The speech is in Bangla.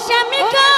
দেবানা